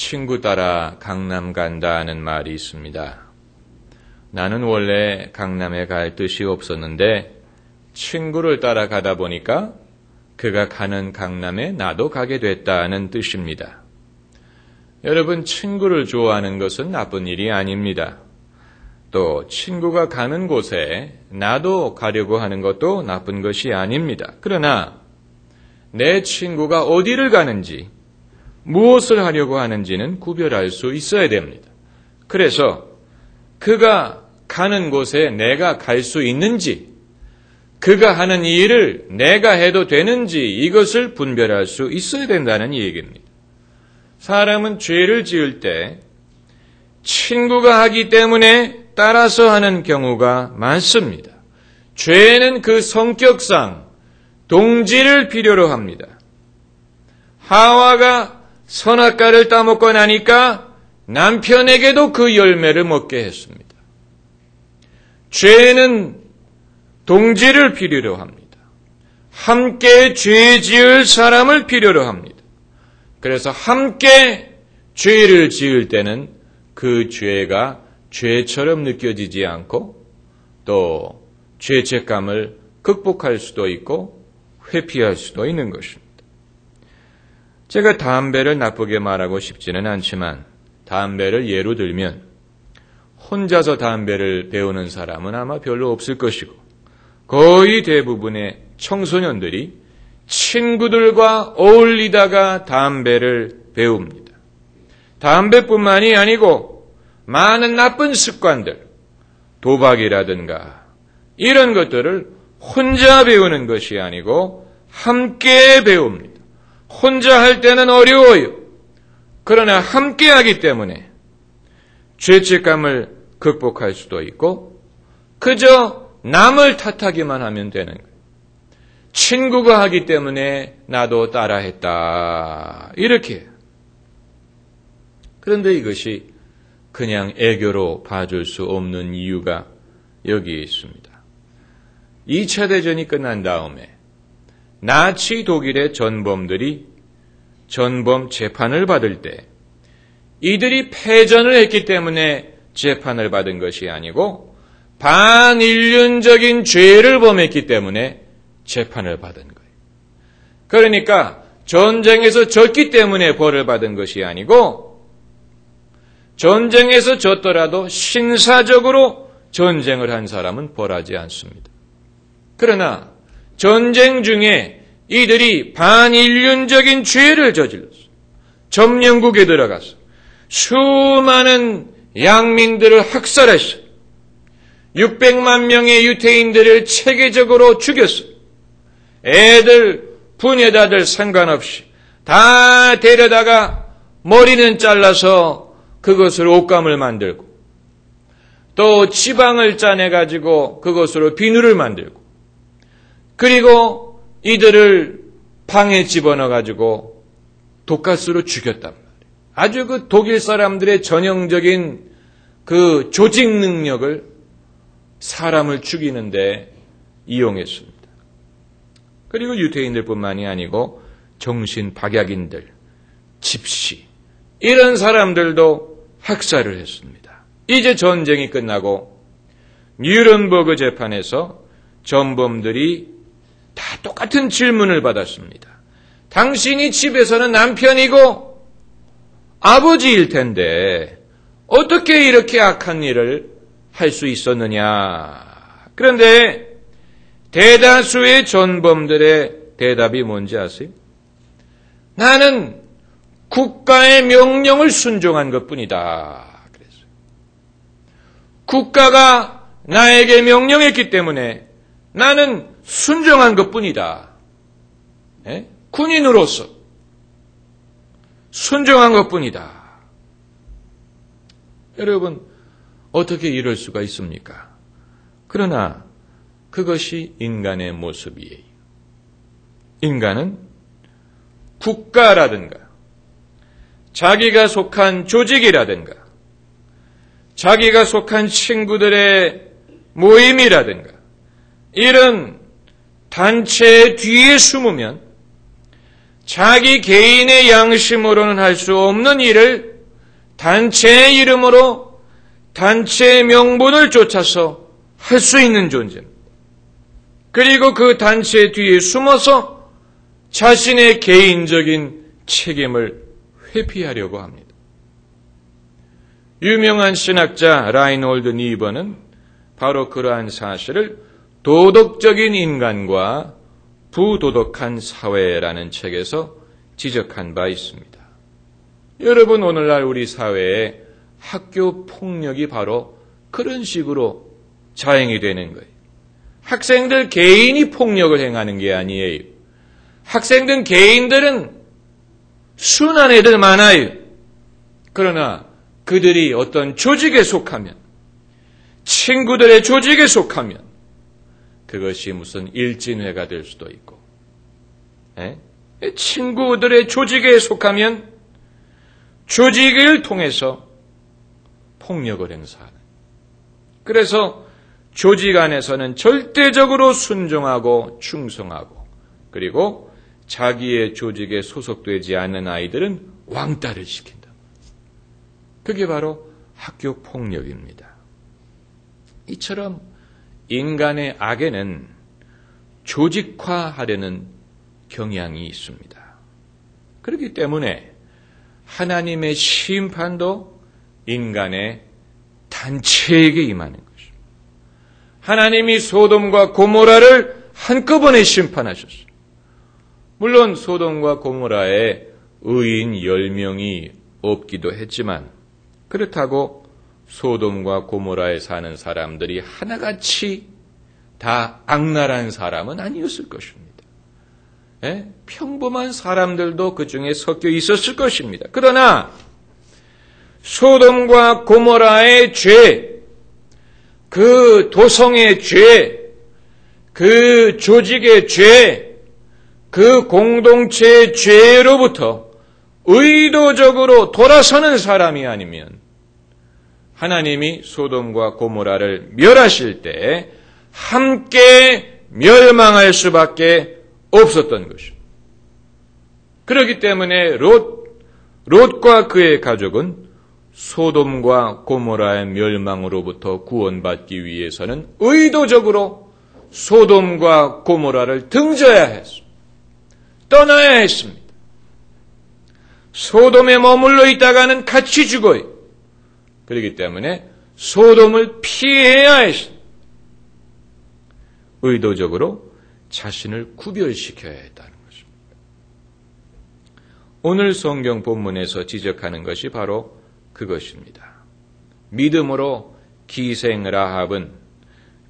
친구 따라 강남 간다는 말이 있습니다. 나는 원래 강남에 갈 뜻이 없었는데 친구를 따라 가다 보니까 그가 가는 강남에 나도 가게 됐다는 뜻입니다. 여러분, 친구를 좋아하는 것은 나쁜 일이 아닙니다. 또 친구가 가는 곳에 나도 가려고 하는 것도 나쁜 것이 아닙니다. 그러나 내 친구가 어디를 가는지 무엇을 하려고 하는지는 구별할 수 있어야 됩니다. 그래서 그가 가는 곳에 내가 갈 수 있는지 그가 하는 일을 내가 해도 되는지 이것을 분별할 수 있어야 된다는 얘기입니다. 사람은 죄를 지을 때 친구가 하기 때문에 따라서 하는 경우가 많습니다. 죄는 그 성격상 동지를 필요로 합니다. 하와가 선악과를 따먹고 나니까 남편에게도 그 열매를 먹게 했습니다. 죄는 동지를 필요로 합니다. 함께 죄 지을 사람을 필요로 합니다. 그래서 함께 죄를 지을 때는 그 죄가 죄처럼 느껴지지 않고 또 죄책감을 극복할 수도 있고 회피할 수도 있는 것입니다. 제가 담배를 나쁘게 말하고 싶지는 않지만 담배를 예로 들면 혼자서 담배를 배우는 사람은 아마 별로 없을 것이고 거의 대부분의 청소년들이 친구들과 어울리다가 담배를 배웁니다. 담배뿐만이 아니고 많은 나쁜 습관들, 도박이라든가 이런 것들을 혼자 배우는 것이 아니고 함께 배웁니다. 혼자 할 때는 어려워요. 그러나 함께 하기 때문에 죄책감을 극복할 수도 있고 그저 남을 탓하기만 하면 되는 거예요. 친구가 하기 때문에 나도 따라했다. 이렇게. 그런데 이것이 그냥 애교로 봐줄 수 없는 이유가 여기에 있습니다. 2차 대전이 끝난 다음에 나치 독일의 전범들이 전범 재판을 받을 때 이들이 패전을 했기 때문에 재판을 받은 것이 아니고 반인륜적인 죄를 범했기 때문에 재판을 받은 거예요. 그러니까 전쟁에서 졌기 때문에 벌을 받은 것이 아니고 전쟁에서 졌더라도 신사적으로 전쟁을 한 사람은 벌하지 않습니다. 그러나 전쟁 중에 이들이 반인륜적인 죄를 저질렀어. 점령국에 들어가서 수많은 양민들을 학살했어. 600만 명의 유태인들을 체계적으로 죽였어. 애들, 부녀자들 상관없이 다 데려다가 머리는 잘라서 그것을 옷감을 만들고 또 지방을 짜내가지고 그것으로 비누를 만들고 그리고 이들을 방에 집어넣어 가지고 독가스로 죽였단 말이에요. 아주 그 독일 사람들의 전형적인 그 조직 능력을 사람을 죽이는데 이용했습니다. 그리고 유태인들뿐만이 아니고 정신 박약인들, 집시 이런 사람들도 학살을 했습니다. 이제 전쟁이 끝나고 뉴런버그 재판에서 전범들이 다 똑같은 질문을 받았습니다. 당신이 집에서는 남편이고 아버지일 텐데 어떻게 이렇게 악한 일을 할 수 있었느냐. 그런데 대다수의 전범들의 대답이 뭔지 아세요? 나는 국가의 명령을 순종한 것 뿐이다. 그랬어요. 국가가 나에게 명령했기 때문에 나는 순종한 것 뿐이다. 네? 군인으로서 순종한 것 뿐이다. 여러분, 어떻게 이럴 수가 있습니까? 그러나 그것이 인간의 모습이에요. 인간은 국가라든가 자기가 속한 조직이라든가 자기가 속한 친구들의 모임이라든가 이런 단체 뒤에 숨으면 자기 개인의 양심으로는 할 수 없는 일을 단체의 이름으로 단체의 명분을 쫓아서 할 수 있는 존재입니다. 그리고 그 단체 뒤에 숨어서 자신의 개인적인 책임을 회피하려고 합니다. 유명한 신학자 라인홀드 니버는 바로 그러한 사실을 도덕적인 인간과 부도덕한 사회라는 책에서 지적한 바 있습니다. 여러분, 오늘날 우리 사회에 학교 폭력이 바로 그런 식으로 자행이 되는 거예요. 학생들 개인이 폭력을 행하는 게 아니에요. 학생들 개인들은 순한 애들 많아요. 그러나 그들이 어떤 조직에 속하면, 친구들의 조직에 속하면, 그것이 무슨 일진회가 될 수도 있고, 에? 친구들의 조직에 속하면 조직을 통해서 폭력을 행사하는. 그래서 조직 안에서는 절대적으로 순종하고 충성하고 그리고 자기의 조직에 소속되지 않는 아이들은 왕따를 시킨다. 그게 바로 학교 폭력입니다. 이처럼 인간의 악에는 조직화하려는 경향이 있습니다. 그렇기 때문에 하나님의 심판도 인간의 단체에게 임하는 것입니다. 하나님이 소돔과 고모라를 한꺼번에 심판하셨어요. 물론 소돔과 고모라에 의인 10명이 없기도 했지만 그렇다고 소돔과 고모라에 사는 사람들이 하나같이 다 악랄한 사람은 아니었을 것입니다. 예? 평범한 사람들도 그 중에 섞여 있었을 것입니다. 그러나 소돔과 고모라의 죄, 그 도성의 죄, 그 조직의 죄, 그 공동체의 죄로부터 의도적으로 돌아서는 사람이 아니면 하나님이 소돔과 고모라를 멸하실 때 함께 멸망할 수밖에 없었던 것입니다. 그렇기 때문에 롯, 롯과 그의 가족은 소돔과 고모라의 멸망으로부터 구원받기 위해서는 의도적으로 소돔과 고모라를 등져야 했습니다. 떠나야 했습니다. 소돔에 머물러 있다가는 같이 죽어요. 그렇기 때문에 소돔을 피해야 했습니다. 의도적으로 자신을 구별시켜야 했다는 것입니다. 오늘 성경 본문에서 지적하는 것이 바로 그것입니다. 믿음으로 기생 라합은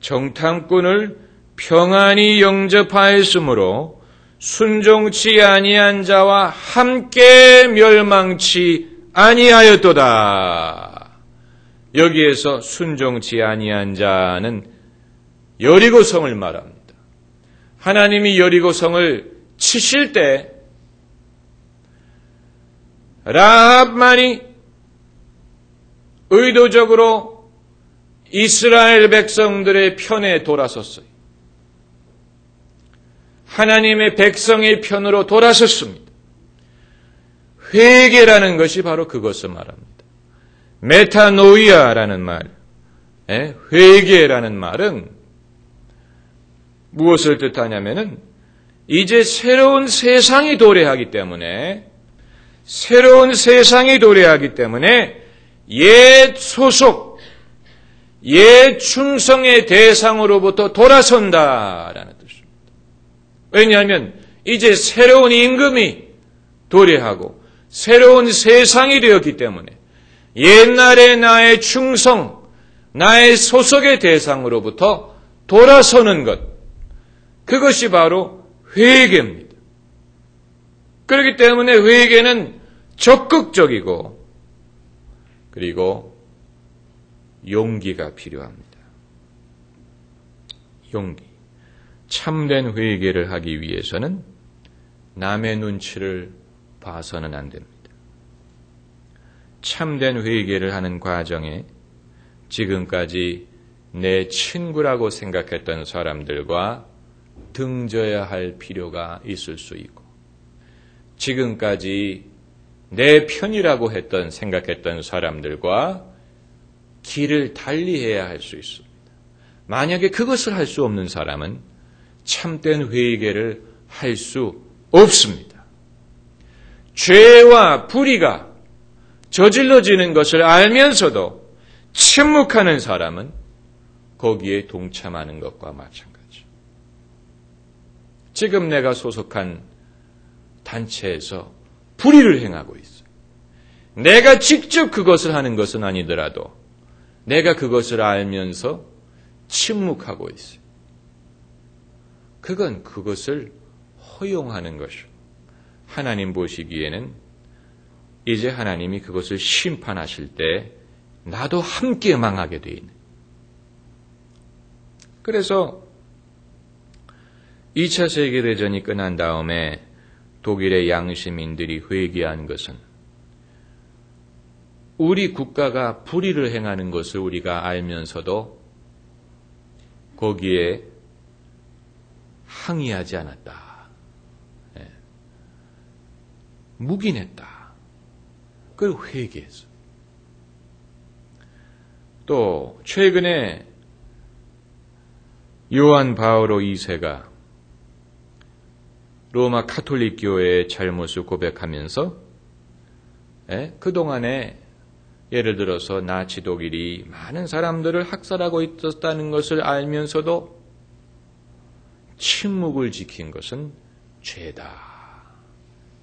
정탐꾼을 평안히 영접하였으므로 순종치 아니한 자와 함께 멸망치 아니하였도다. 여기에서 순종치 아니한 자는 여리고 성을 말합니다. 하나님이 여리고 성을 치실 때 라합만이 의도적으로 이스라엘 백성들의 편에 돌아섰어요. 하나님의 백성의 편으로 돌아섰습니다. 회개라는 것이 바로 그것을 말합니다. 메타노이아라는 말, 예? 회개라는 말은 무엇을 뜻하냐면은 이제 새로운 세상이 도래하기 때문에 새로운 세상이 도래하기 때문에 옛 소속, 옛 충성의 대상으로부터 돌아선다라는 뜻입니다. 왜냐하면 이제 새로운 임금이 도래하고 새로운 세상이 되었기 때문에 옛날의 나의 충성, 나의 소속의 대상으로부터 돌아서는 것, 그것이 바로 회개입니다. 그렇기 때문에 회개는 적극적이고 그리고 용기가 필요합니다. 용기. 참된 회개를 하기 위해서는 남의 눈치를 봐서는 안 됩니다. 참된 회개를 하는 과정에 지금까지 내 친구라고 생각했던 사람들과 등져야 할 필요가 있을 수 있고, 지금까지 내 편이라고 했던 생각했던 사람들과 길을 달리해야 할 수 있습니다. 만약에 그것을 할 수 없는 사람은 참된 회개를 할 수 없습니다. 죄와 불의가 저질러지는 것을 알면서도 침묵하는 사람은 거기에 동참하는 것과 마찬가지. 지금 내가 소속한 단체에서 불의를 행하고 있어요. 내가 직접 그것을 하는 것은 아니더라도 내가 그것을 알면서 침묵하고 있어요. 그건 그것을 허용하는 것이요. 하나님 보시기에는 이제 하나님이 그것을 심판하실 때 나도 함께 망하게 돼 있는. 그래서 2차 세계대전이 끝난 다음에 독일의 양시민들이 회개한 것은 우리 국가가 불의를 행하는 것을 우리가 알면서도 거기에 항의하지 않았다. 예. 묵인했다. 그걸 회개했어. 또 최근에 요한 바오로 2세가 로마 카톨릭 교회의 잘못을 고백하면서 예? 그동안에 예를 들어서 나치 독일이 많은 사람들을 학살하고 있었다는 것을 알면서도 침묵을 지킨 것은 죄다.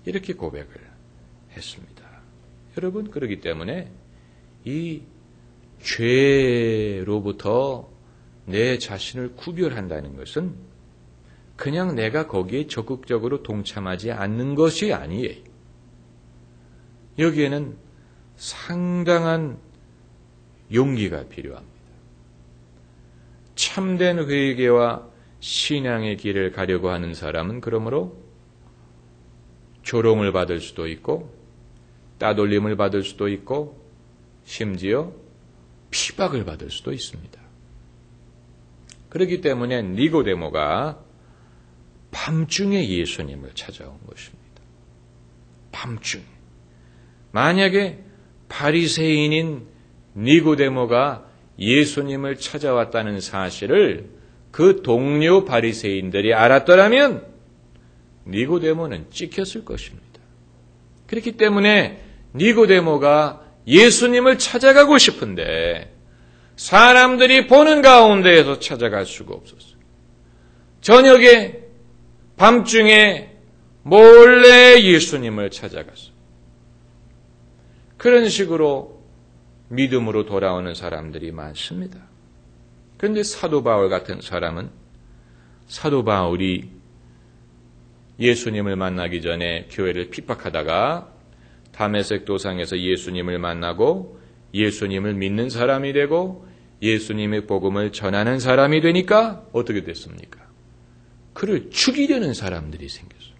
이렇게 고백을 했습니다. 여러분, 그러기 때문에 이 죄로부터 내 자신을 구별한다는 것은 그냥 내가 거기에 적극적으로 동참하지 않는 것이 아니에요. 여기에는 상당한 용기가 필요합니다. 참된 회개와 신앙의 길을 가려고 하는 사람은 그러므로 조롱을 받을 수도 있고 따돌림을 받을 수도 있고 심지어 피박을 받을 수도 있습니다. 그렇기 때문에 니고데모가 밤중에 예수님을 찾아온 것입니다. 밤중에. 만약에 바리새인인 니고데모가 예수님을 찾아왔다는 사실을 그 동료 바리새인들이 알았더라면 니고데모는 찍혔을 것입니다. 그렇기 때문에 니고데모가 예수님을 찾아가고 싶은데 사람들이 보는 가운데에서 찾아갈 수가 없었어요. 저녁에 밤중에 몰래 예수님을 찾아갔어요. 그런 식으로 믿음으로 돌아오는 사람들이 많습니다. 그런데 사도 바울 같은 사람은 사도 바울이 예수님을 만나기 전에 교회를 핍박하다가 담에색 도상에서 예수님을 만나고 예수님을 믿는 사람이 되고 예수님의 복음을 전하는 사람이 되니까 어떻게 됐습니까? 그를 죽이려는 사람들이 생겼어요.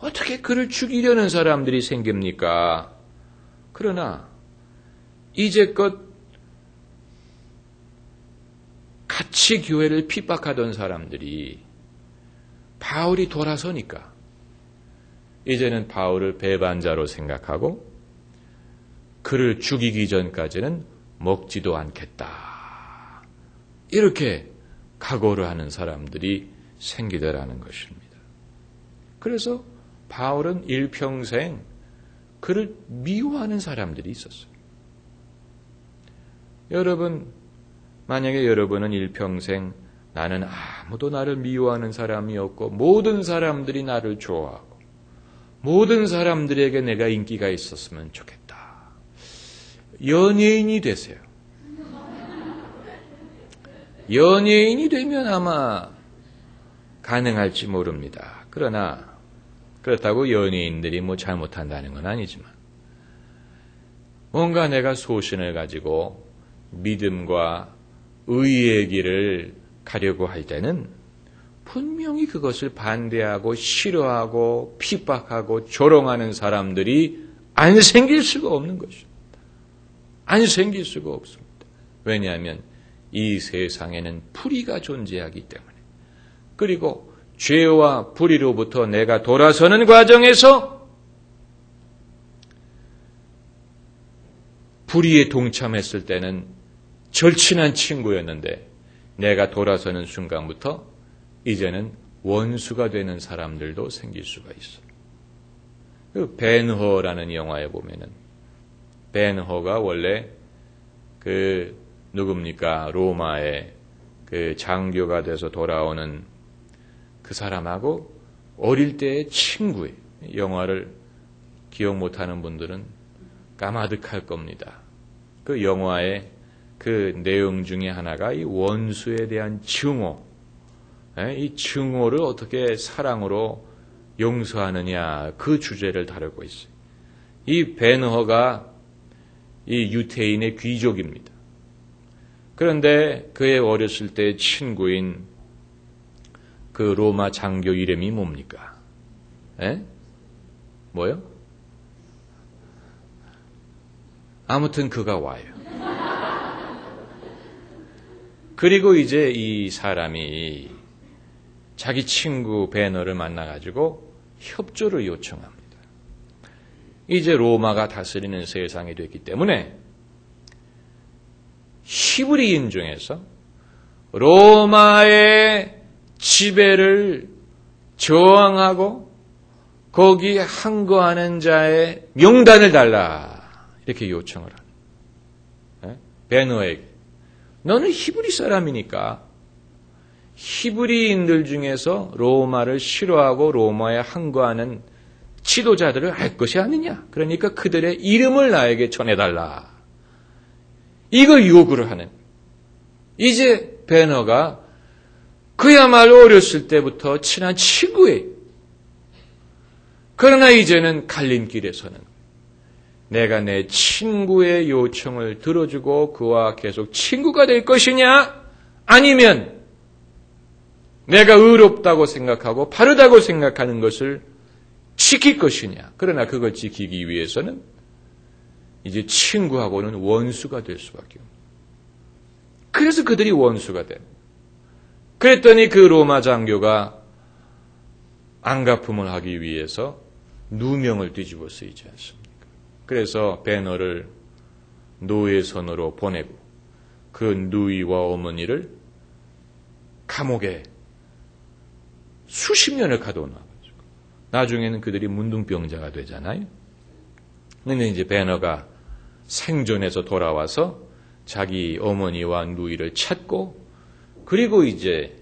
어떻게 그를 죽이려는 사람들이 생깁니까? 그러나 이제껏 같이 교회를 핍박하던 사람들이 바울이 돌아서니까 이제는 바울을 배반자로 생각하고 그를 죽이기 전까지는 먹지도 않겠다. 이렇게 각오를 하는 사람들이 생기더라는 것입니다. 그래서 바울은 일평생 그를 미워하는 사람들이 있었어요. 여러분, 만약에 여러분은 일평생 나는 아무도 나를 미워하는 사람이 없고 모든 사람들이 나를 좋아하고 모든 사람들에게 내가 인기가 있었으면 좋겠다. 연예인이 되세요. 연예인이 되면 아마 가능할지 모릅니다. 그러나 그렇다고 연예인들이 뭐 잘못한다는 건 아니지만 뭔가 내가 소신을 가지고 믿음과 의의 길을 가려고 할 때는 분명히 그것을 반대하고 싫어하고 핍박하고 조롱하는 사람들이 안 생길 수가 없는 것입니다. 안 생길 수가 없습니다. 왜냐하면 이 세상에는 불의가 존재하기 때문에. 그리고 죄와 불의로부터 내가 돌아서는 과정에서 불의에 동참했을 때는 절친한 친구였는데 내가 돌아서는 순간부터 이제는 원수가 되는 사람들도 생길 수가 있어. 그 벤허라는 영화에 보면은 벤허가 원래 그 누굽니까 로마의 그 장교가 돼서 돌아오는 그 사람하고 어릴 때의 친구의 영화를 기억 못하는 분들은 까마득할 겁니다. 그 영화의 그 내용 중에 하나가 이 원수에 대한 증오, 예, 이 증오를 어떻게 사랑으로 용서하느냐 그 주제를 다루고 있어요. 이 베너허가 이 유태인의 귀족입니다. 그런데 그의 어렸을 때 친구인 그 로마 장교 이름이 뭡니까? 에? 뭐요? 아무튼 그가 와요. 그리고 이제 이 사람이 자기 친구 베너를 만나가지고 협조를 요청합니다. 이제 로마가 다스리는 세상이 됐기 때문에 히브리인 중에서 로마의 지배를 저항하고 거기 항거하는 자의 명단을 달라 이렇게 요청을 하는 베너에게. 너는 히브리 사람이니까 히브리인들 중에서 로마를 싫어하고 로마에 항거하는 지도자들을 알 것이 아니냐. 그러니까 그들의 이름을 나에게 전해달라. 이걸 요구를 하는. 이제 베너가 그야말로 어렸을 때부터 친한 친구예요. 그러나 이제는 갈림길에서는 내가 내 친구의 요청을 들어주고 그와 계속 친구가 될 것이냐? 아니면 내가 의롭다고 생각하고 바르다고 생각하는 것을 지킬 것이냐. 그러나 그걸 지키기 위해서는 이제 친구하고는 원수가 될 수밖에 없는. 그래서 그들이 원수가 된. 그랬더니 그 로마 장교가 안가품을 하기 위해서 누명을 뒤집어 쓰이지 않습니까? 그래서 배너를 노예 선으로 보내고 그 누이와 어머니를 감옥에 수십 년을 가둬놔가지고 나중에는 그들이 문둥병자가 되잖아요. 근데 이제 배너가 생존해서 돌아와서 자기 어머니와 누이를 찾고 그리고 이제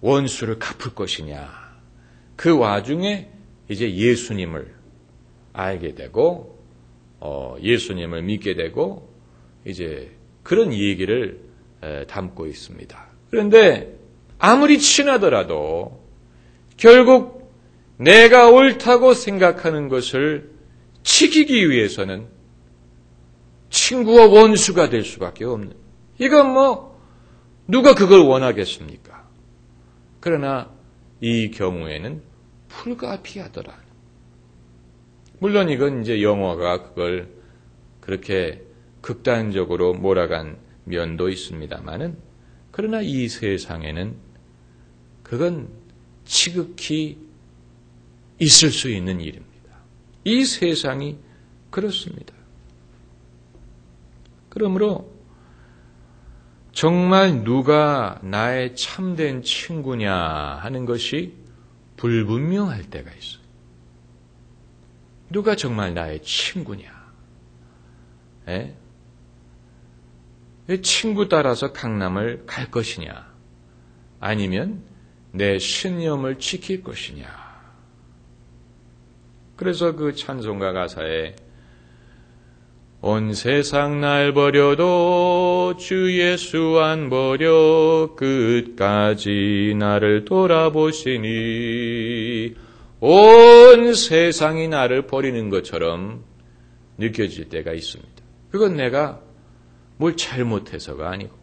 원수를 갚을 것이냐. 그 와중에 이제 예수님을 알게 되고 어, 예수님을 믿게 되고 이제 그런 얘기를 담고 있습니다. 그런데 아무리 친하더라도 결국 내가 옳다고 생각하는 것을 지키기 위해서는 친구와 원수가 될 수밖에 없는. 이건 뭐 누가 그걸 원하겠습니까? 그러나 이 경우에는 불가피하더라. 물론 이건 이제 영화가 그걸 그렇게 극단적으로 몰아간 면도 있습니다만은 그러나 이 세상에는 그건 지극히 있을 수 있는 일입니다. 이 세상이 그렇습니다. 그러므로 정말 누가 나의 참된 친구냐 하는 것이 불분명할 때가 있어요. 누가 정말 나의 친구냐? 에? 친구 따라서 강남을 갈 것이냐? 아니면 내 신념을 지킬 것이냐. 그래서 그 찬송가 가사에 온 세상 날 버려도 주 예수 안 버려 끝까지 나를 돌아보시니 온 세상이 나를 버리는 것처럼 느껴질 때가 있습니다. 그건 내가 뭘 잘못해서가 아니고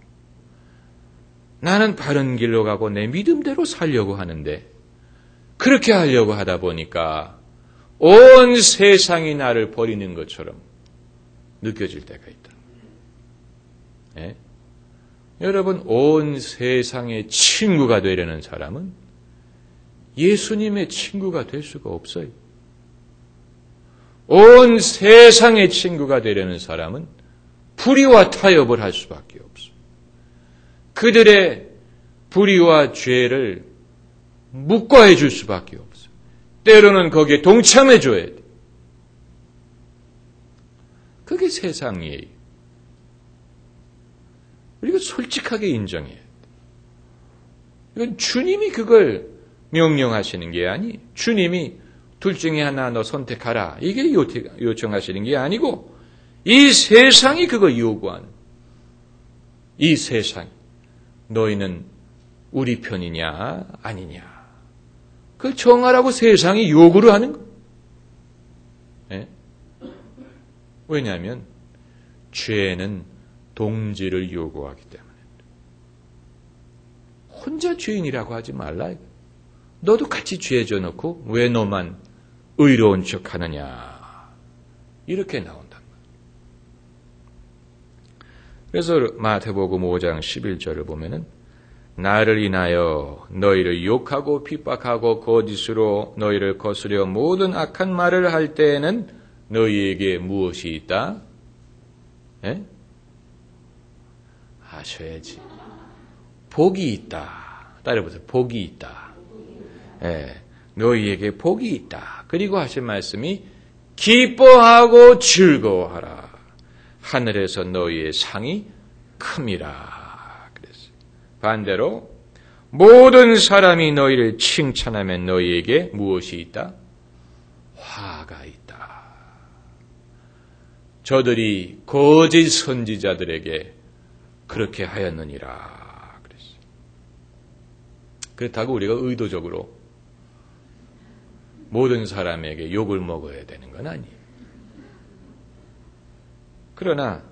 나는 바른 길로 가고 내 믿음대로 살려고 하는데 그렇게 하려고 하다 보니까 온 세상이 나를 버리는 것처럼 느껴질 때가 있다. 예? 여러분, 온 세상의 친구가 되려는 사람은 예수님의 친구가 될 수가 없어요. 온 세상의 친구가 되려는 사람은 불의와 타협을 할 수밖에 없어. 그들의 불의와 죄를 묵과해 줄 수밖에 없어. 때로는 거기에 동참해 줘야 돼. 그게 세상이에요. 우리가 솔직하게 인정해야 돼. 이건 주님이 그걸 명령하시는 게 아니. 주님이 둘 중에 하나 너 선택하라. 이게 요청하시는 게 아니고 이 세상이 그걸 요구하는 이 세상 너희는 우리 편이냐 아니냐 그걸 정하라고 세상이 요구를 하는 거. 예? 왜냐하면 죄는 동지를 요구하기 때문에 혼자 죄인이라고 하지 말라. 너도 같이 죄져 놓고 왜 너만 의로운 척 하느냐. 이렇게 나온단 말이에요. 그래서 마태복음 5장 11절을 보면은 나를 인하여 너희를 욕하고 핍박하고 거짓으로 너희를 거스려 모든 악한 말을 할 때에는 너희에게 무엇이 있다? 예? 하셔야지. 복이 있다. 따라보세요. 복이 있다. 예. 너희에게 복이 있다. 그리고 하신 말씀이 기뻐하고 즐거워하라. 하늘에서 너희의 상이 큼이라. 그랬어요. 반대로 모든 사람이 너희를 칭찬하면 너희에게 무엇이 있다? 화가 있다. 저들이 거짓 선지자들에게 그렇게 하였느니라. 그렇다고 우리가 의도적으로 모든 사람에게 욕을 먹어야 되는 건 아니에요. 그러나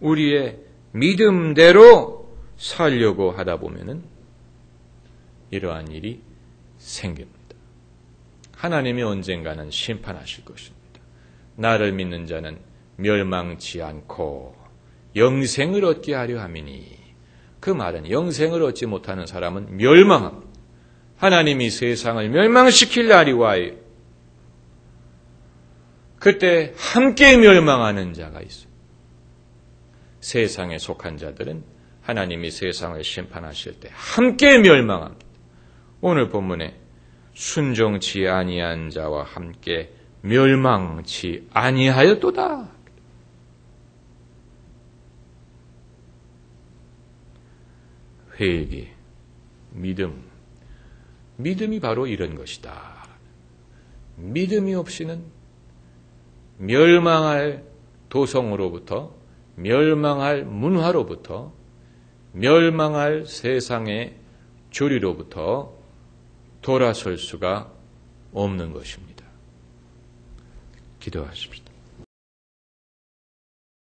우리의 믿음대로 살려고 하다 보면은 이러한 일이 생깁니다. 하나님이 언젠가는 심판하실 것입니다. 나를 믿는 자는 멸망치 않고 영생을 얻게 하려 함이니 그 말은 영생을 얻지 못하는 사람은 멸망합니다. 하나님이 세상을 멸망시킬 날이 와요. 그때 함께 멸망하는 자가 있어요. 세상에 속한 자들은 하나님이 세상을 심판하실 때 함께 멸망합니다. 오늘 본문에 순종치 아니한 자와 함께 멸망치 아니하였도다. 회개, 믿음, 믿음이 바로 이런 것이다. 믿음이 없이는 멸망할 도성으로부터 멸망할 문화로부터 멸망할 세상의 조리로부터 돌아설 수가 없는 것입니다. 기도하십시다.